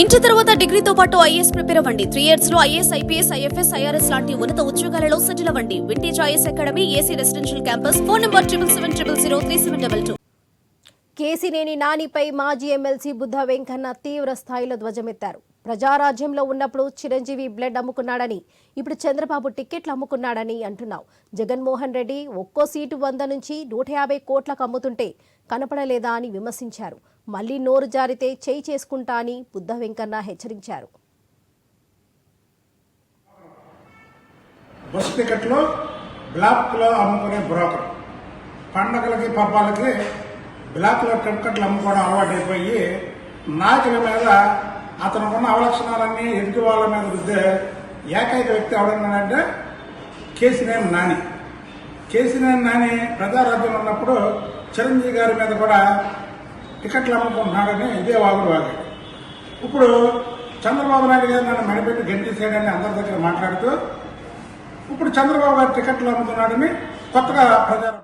ఇంటి తర్వాత డిగ్రీతో పాటు ఐఏఎస్ ప్రిపేర్ అవ్వండి. త్రీ ఇయర్స్లో ఐఏఎస్ ఐపీఎస్ ఐఎఫ్ఎస్ ఐఆర్ఎస్ లాంటి ఉన్నత ఉద్యోగాలలో సెటిల్ అవ్వండి. Vintage IAS academy AC residential campus phone number triple seven triple zero three seven double two Kesineni నానిపై మాజీ ఎమ్మెల్సీ బుద్ధ వెంకన్న తీవ్ర స్థాయిలో ధ్వజమెత్తారు. ప్రజారాజ్యంలో ఉన్నప్పుడు చిరంజీవి బ్లడ్ అమ్ముకున్నాడని ఇప్పుడు చంద్రబాబు టిక్కెట్లు అమ్ముకున్నాడని అంటున్నావు. జగన్మోహన్ రెడ్డి ఒక్కో సీటు వంద నుంచి నూట యాభై కోట్లకు అమ్ముతుంటే కనపడలేదా అని విమర్శించారు. మళ్ళీ నోరు జారితే చేయి చేసుకుంటా అని బుద్ధ వెంకన్న హెచ్చరించారు. బస్ టికెట్లు బ్లాక్లో అమ్ముకునే బ్రోకర్. పండగలకి పబ్బాలకి బ్లాక్లో టికెట్లు అమ్ముకోవడం అలవాటైపోయి నాయకుల మీద అతనుకున్న అవలక్షణాలన్నీ ఎదుటి వాళ్ళ మీద రుద్దే ఏకైక వ్యక్తి ఎవడన్నాడంటే కేసినేని నాని. కేసినేని నాని ప్రజారాజ్యం ఉన్నప్పుడు చిరంజీవి గారి మీద కూడా టికెట్లు అమ్ముకుంటున్నాడని ఇదే వాగుడు వాగాడు ఇప్పుడు చంద్రబాబు నాయుడు గారు నన్ను మెడపెట్టి గెంటేసాడని అందరి దగ్గర మాట్లాడుతూ ఇప్పుడు చంద్రబాబు గారు టికెట్లు అమ్ముతున్నాడని కొత్తగా ప్రచారం